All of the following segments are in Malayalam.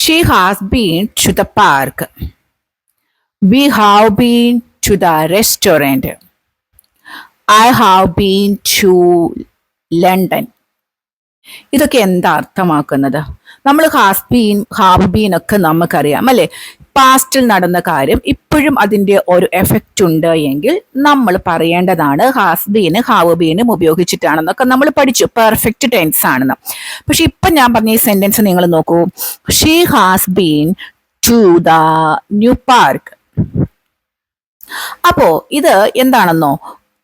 She has been to the park. We have been to the restaurant. I have been to London. ഇതൊക്കെ എന്താ അർത്ഥമാക്കുന്നത് നമ്മൾ ഹാസ്ബീൻ ഹാബ്ബീൻ ഒക്കെ നമുക്കറിയാം അല്ലെ പാസ്റ്റിൽ നടന്ന കാര്യം ഇപ്പോഴും അതിന്റെ ഒരു എഫക്റ്റ് ഉണ്ട് എങ്കിൽ നമ്മൾ പറയേണ്ടതാണ് ഹാസ് ബീന് ഹാവ് ഉപയോഗിച്ചിട്ടാണെന്നൊക്കെ നമ്മൾ പഠിച്ചു. പെർഫെക്റ്റ് ടെൻസ് ആണെന്ന്. പക്ഷെ ഇപ്പൊ ഞാൻ പറഞ്ഞ ഈ സെന്റൻസ് നിങ്ങൾ നോക്കൂ. She has been to the new park അപ്പോ ഇത് എന്താണെന്നോ?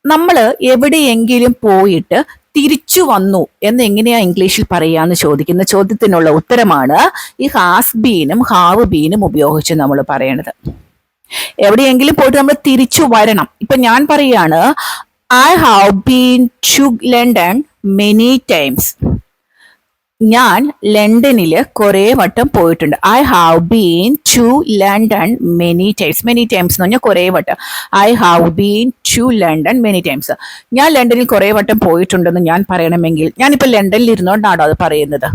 നമ്മൾ എവിടെയെങ്കിലും പോയിട്ട് തിരിച്ചു വന്നു എന്ന് എങ്ങനെയാ ഇംഗ്ലീഷിൽ പറയാന്ന് ചോദിക്കുന്ന ചോദ്യത്തിനുള്ള ഉത്തരമാണ് ഈ ഹാസ് ബീനും ഹാവ് ബീനും ഉപയോഗിച്ച് നമ്മൾ പറയണത്. എവിടെയെങ്കിലും പോയിട്ട് നമ്മൾ തിരിച്ചു വരണം. ഇപ്പൊ ഞാൻ പറയാണ് I have been to London many times ഞാൻ ലണ്ടനിൽ കുറെ വട്ടം പോയിട്ടുണ്ട്. I have been to London many times many times എന്ന് പറഞ്ഞാൽ കുറെ വട്ടം. I have been to London many times ഞാൻ ലണ്ടനിൽ കുറെ വട്ടം പോയിട്ടുണ്ടെന്ന് ഞാൻ പറയണമെങ്കിൽ ഞാനിപ്പോൾ ലണ്ടനിൽ ഇരുന്നുകൊണ്ടാണോ അത് പറയുന്നത്?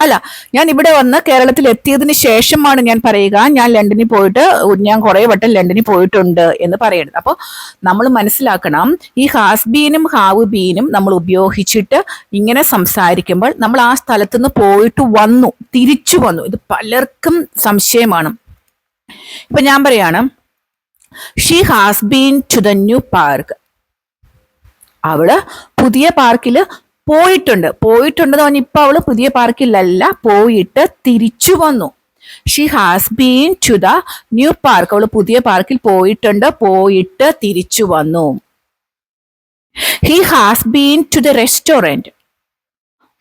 അല്ല ഞാൻ ഇവിടെ വന്ന് കേരളത്തിൽ എത്തിയതിന് ശേഷമാണ് ഞാൻ പറയുക. ഞാൻ ലണ്ടനിൽ പോയിട്ട് ഞാൻ കുറെ വട്ടം ലണ്ടനിൽ പോയിട്ടുണ്ട് എന്ന് പറയുന്നത് അപ്പോൾ നമ്മൾ മനസ്സിലാക്കണം ഈ ഹാസ്ബീനും ഹാവ് ബീനും നമ്മൾ ഉപയോഗിച്ചിട്ട് ഇങ്ങനെ സംസാരിക്കുമ്പോൾ നമ്മൾ ആ സ്ഥലത്തുനിന്ന് പോയിട്ട് വന്നു തിരിച്ചു വന്നു. ഇത് പലർക്കും സംശയമാണ്. ഇപ്പൊ ഞാൻ പറയാണ് she has been to the new park അവൾ പുതിയ പാർക്കിൽ പോയിട്ടുണ്ട്. പോയിട്ടുണ്ടെന്ന് പറഞ്ഞ ഇപ്പൊ അവൾ പുതിയ പാർക്കിലല്ല. പോയിട്ട് തിരിച്ചു വന്നു. She has been to the new park അവൾ പുതിയ പാർക്കിൽ പോയിട്ടുണ്ട്. പോയിട്ട് തിരിച്ചു വന്നു. He has been to the restaurant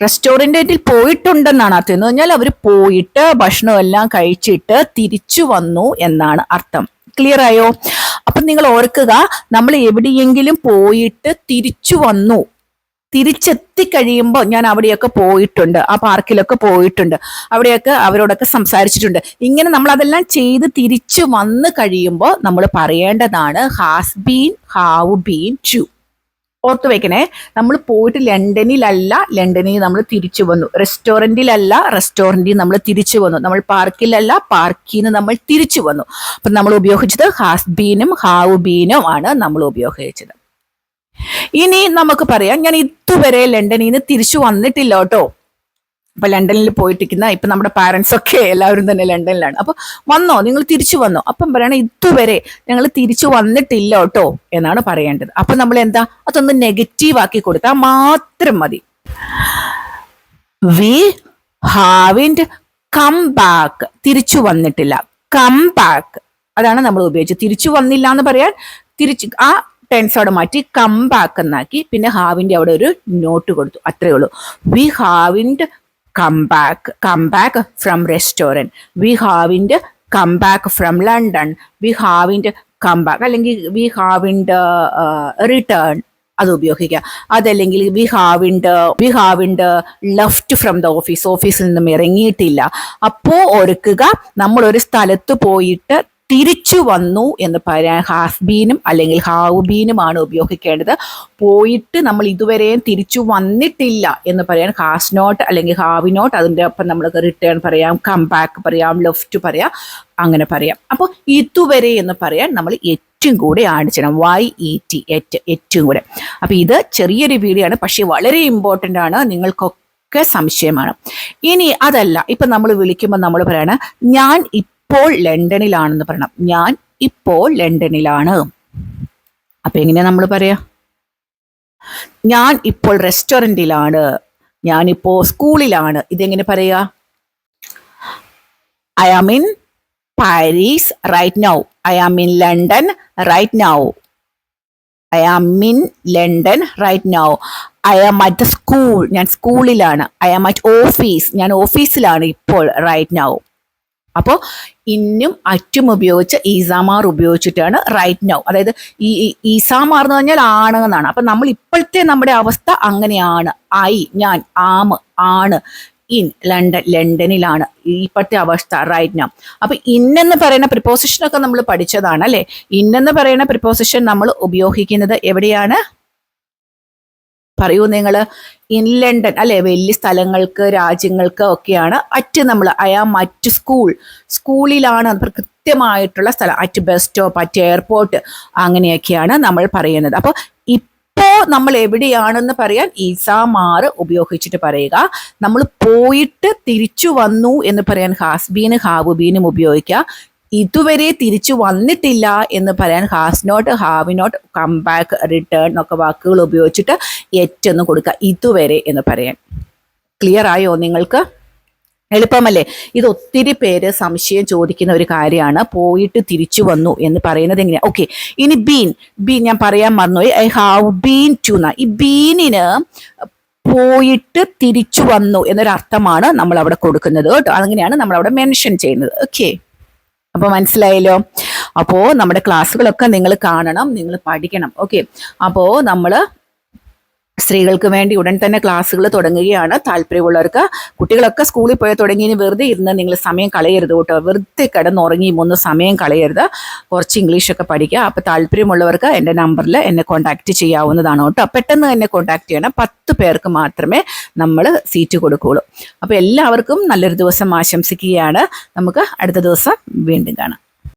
റെസ്റ്റോറന്റിൽ പോയിട്ടുണ്ടെന്നാണ് അർത്ഥം. എന്ന് പറഞ്ഞാൽ അവർ പോയിട്ട് ഭക്ഷണം എല്ലാം കഴിച്ചിട്ട് തിരിച്ചു വന്നു എന്നാണ് അർത്ഥം. ക്ലിയർ ആയോ? അപ്പൊ നിങ്ങൾ ഓർക്കുക നമ്മൾ എവിടെയെങ്കിലും പോയിട്ട് തിരിച്ചു വന്നു. തിരിച്ചെത്തി കഴിയുമ്പോൾ ഞാൻ അവിടെയൊക്കെ പോയിട്ടുണ്ട്. ആ പാർക്കിലൊക്കെ പോയിട്ടുണ്ട്. അവിടെയൊക്കെ അവരോടൊക്കെ സംസാരിച്ചിട്ടുണ്ട്. ഇങ്ങനെ നമ്മൾ അതെല്ലാം ചെയ്ത് തിരിച്ചു വന്ന് കഴിയുമ്പോൾ നമ്മൾ പറയേണ്ടതാണ് has been have been to. ഓർത്തു വെക്കണേ നമ്മൾ പോയിട്ട് ലണ്ടനിലല്ല ലണ്ടനിൽ നമ്മൾ തിരിച്ചു വന്നു. റെസ്റ്റോറന്റിലല്ല റെസ്റ്റോറന്റിൽ നമ്മൾ തിരിച്ചു വന്നു. നമ്മൾ പാർക്കിലല്ല പാർക്കിൽ നിന്ന് നമ്മൾ തിരിച്ചു വന്നു. അപ്പം നമ്മൾ ഉപയോഗിച്ചത് ഹാസ് ബീനും ഹാവ് ബീനും ആണ് നമ്മൾ ഉപയോഗിച്ചത്. ഇനി നമുക്ക് പറയാം. ഞാൻ ഇതുവരെ ലണ്ടനിൽ നിന്ന് തിരിച്ചു വന്നിട്ടില്ല കേട്ടോ അപ്പൊ ലണ്ടനിൽ പോയിട്ടിരിക്കുന്ന ഇപ്പൊ നമ്മുടെ പാരന്റ്സ് ഒക്കെ എല്ലാവരും തന്നെ ലണ്ടനിലാണ് അപ്പൊ വന്നോ? നിങ്ങൾ തിരിച്ചു വന്നോ? അപ്പം പറയണ ഇതുവരെ ഞങ്ങൾ തിരിച്ചു വന്നിട്ടില്ല കേട്ടോ എന്നാണ് പറയേണ്ടത്. അപ്പൊ നമ്മൾ എന്താ? അതൊന്ന് നെഗറ്റീവ് ആക്കി കൊടുത്താൽ മാത്രം മതി. വി ഹാവിൻഡ് കം ബാക്ക് തിരിച്ചു വന്നിട്ടില്ല. കം ബാക്ക് അതാണ് നമ്മൾ ഉപയോഗിച്ചത്. തിരിച്ചു വന്നില്ല എന്ന് പറയാൻ തിരിച്ചു ആ ടെൻസ് അവിടെ മാറ്റി എന്നാക്കി. പിന്നെ ഹാവിന്റെ അവിടെ ഒരു നോട്ട് കൊടുത്തു. അത്രേ ഉള്ളൂ. We ഹാവിന്റെ come back come back from restaurant we ഹാവിന്റെ come back from London we ഹാവിന്റെ come back അല്ലെങ്കിൽ വി ഹാവിന്റെ റിട്ടേൺ അത് ഉപയോഗിക്കുക അതല്ലെങ്കിൽ വി ഹാവിന്റെ വി ഹാവിന്റെ ലെഫ്റ്റ് ഫ്രം ദ ഓഫീസ് ഓഫീസിൽ നിന്നും ഇറങ്ങിയിട്ടില്ല. അപ്പോൾ ഒരുക്കുക നമ്മൾ ഒരു സ്ഥലത്ത് പോയിട്ട് തിരിച്ചു വന്നു എന്ന് പറയാൻ ഹാസ്ബീനും അല്ലെങ്കിൽ ഹാവുബീനുമാണ് ഉപയോഗിക്കേണ്ടത്. പോയിട്ട് നമ്മൾ ഇതുവരെയും തിരിച്ചു വന്നിട്ടില്ല എന്ന് പറയാൻ ഹാസ് നോട്ട് അല്ലെങ്കിൽ ഹാവിനോട്ട് അതിന്റെ ഒപ്പം നമ്മൾക്ക് റിട്ടേൺ പറയാം കം ബാക്ക് പറയാം ലെഫ്റ്റ് പറയാം അങ്ങനെ പറയാം. അപ്പോൾ ഇതുവരെ എന്ന് പറയാൻ നമ്മൾ ഏറ്റവും കൂടെ ആഡ് ചെയ്യണം വൈ ഇ ടി എറ്റ് ഏറ്റവും കൂടെ. അപ്പോൾ ഇത് ചെറിയൊരു വീഡിയോ ആണ് പക്ഷേ വളരെ ഇമ്പോർട്ടന്റ് ആണ് നിങ്ങൾക്കൊക്കെ സംശയമാണ്. ഇനി അതല്ല ഇപ്പം നമ്മൾ വിളിക്കുമ്പോൾ നമ്മൾ പറയണം ഞാൻ ഇപ്പോൾ ലണ്ടനിലാണെന്ന് പറയണം. ഞാൻ ഇപ്പോൾ ലണ്ടനിലാണ്. അപ്പൊ എങ്ങനെയാ നമ്മൾ പറയാ? ഞാൻ ഇപ്പോൾ റെസ്റ്റോറന്റിലാണ് ഞാനിപ്പോ സ്കൂളിലാണ്. ഇതെങ്ങനെ പറയാ? I am in Paris right now I am in London right now I am in London right now I am at the school ഞാൻ സ്കൂളിലാണ് ഐ ആം അറ്റ് ഓഫീസ് ഞാൻ ഓഫീസിലാണ് ഇപ്പോൾ റൈറ്റ് നൗ അപ്പോൾ ഇന്നും അറ്റും ഉപയോഗിച്ച് ഈസാമാർ ഉപയോഗിച്ചിട്ടാണ് റൈറ്റ് നൗ അതായത് ഈ ഈസാമാർ എന്ന് പറഞ്ഞാൽ ആണ് എന്നാണ്. അപ്പം നമ്മൾ ഇപ്പോഴത്തെ നമ്മുടെ അവസ്ഥ അങ്ങനെയാണ്. ഐ ഞാൻ ആമ് ആണ്. ഇൻ ലണ്ടൻ ലണ്ടനിലാണ് ഇപ്പോഴത്തെ അവസ്ഥ റൈറ്റ് നൗ അപ്പൊ ഇന്നെന്ന് പറയുന്ന പ്രിപ്പോസിഷനൊക്കെ നമ്മൾ പഠിച്ചതാണ് അല്ലെ? ഇന്നെന്ന് പറയുന്ന പ്രിപ്പോസിഷൻ നമ്മൾ ഉപയോഗിക്കുന്നത് എവിടെയാണ്? പറയൂ നിങ്ങൾ ഇൻ ലണ്ടൻ അല്ലെ? വലിയ സ്ഥലങ്ങൾക്ക് രാജ്യങ്ങൾക്ക് ഒക്കെയാണ് അറ്റ് നമ്മൾ ഐ ആം അറ്റ് സ്കൂൾ സ്കൂളിലാണ് കൃത്യമായിട്ടുള്ള സ്ഥലം at bus stop at airport അങ്ങനെയൊക്കെയാണ് നമ്മൾ പറയുന്നത്. അപ്പോൾ ഇപ്പോ നമ്മൾ എവിടെയാണെന്ന് പറയാൻ ഈസാമാർ ഉപയോഗിച്ചിട്ട് പറയുക. നമ്മൾ പോയിട്ട് തിരിച്ചു വന്നു എന്ന് പറയാൻ ഹാസ്ബീന് ഹാവുബീനും ഉപയോഗിക്കുക. ഇതുവരെ തിരിച്ചു വന്നിട്ടില്ല എന്ന് പറയാൻ has not have not come back return എന്നൊക്കെ വാക്കുകൾ ഉപയോഗിച്ചിട്ട് ഏറ്റൊന്ന് എന്ന് കൊടുക്കുക. ഇതുവരെ എന്ന് പറയാൻ. ക്ലിയർ ആയോ നിങ്ങൾക്ക്? എളുപ്പമല്ലേ? ഇത് ഒത്തിരി പേര് സംശയം ചോദിക്കുന്ന ഒരു കാര്യമാണ്. പോയിട്ട് തിരിച്ചു വന്നു എന്ന് പറയുന്നത് എങ്ങനെയാ? ഓക്കെ ഇനി ബീൻ ബീൻ ഞാൻ പറയാൻ മറന്നുപോയി ഐ ഹാവ് ബീൻ ടു ന ഈ ബീനിന് പോയിട്ട് തിരിച്ചു വന്നു എന്നൊരു അർത്ഥമാണ് നമ്മൾ അവിടെ കൊടുക്കുന്നത് കേട്ടോ. അങ്ങനെയാണ് നമ്മൾ അവിടെ മെൻഷൻ ചെയ്യുന്നത്. ഓക്കെ അപ്പൊ മനസ്സിലായല്ലോ? അപ്പോ നമ്മുടെ ക്ലാസ്സുകളൊക്കെ നിങ്ങൾ കാണണം നിങ്ങൾ പഠിക്കണം ഓക്കെ അപ്പോ നമ്മൾ സ്ത്രീകൾക്ക് വേണ്ടി ഉടൻ തന്നെ ക്ലാസ്സുകൾ തുടങ്ങുകയാണ്. താല്പര്യമുള്ളവർക്ക് കുട്ടികളൊക്കെ സ്കൂളിൽ പോയി തുടങ്ങി വെറുതെ ഇരുന്ന് നിങ്ങൾ സമയം കളയരുത് കേട്ടോ. വെറുതെ കിടന്നുറങ്ങി മൂന്ന് സമയം കളയരുത്. കുറച്ച് ഇംഗ്ലീഷൊക്കെ പഠിക്കുക. അപ്പോൾ താല്പര്യമുള്ളവർക്ക് എന്റെ നമ്പറിൽ എന്നെ കോൺടാക്റ്റ് ചെയ്യാവുന്നതാണ് കേട്ടോ. പെട്ടെന്ന് തന്നെ കോൺടാക്ട് ചെയ്യണം. പത്ത് പേർക്ക് മാത്രമേ നമ്മൾ സീറ്റ് കൊടുക്കുകയുള്ളൂ. അപ്പോൾ എല്ലാവർക്കും നല്ലൊരു ദിവസം ആശംസിക്കുകയാണ്. നമുക്ക് അടുത്ത ദിവസം വീണ്ടും കാണാം.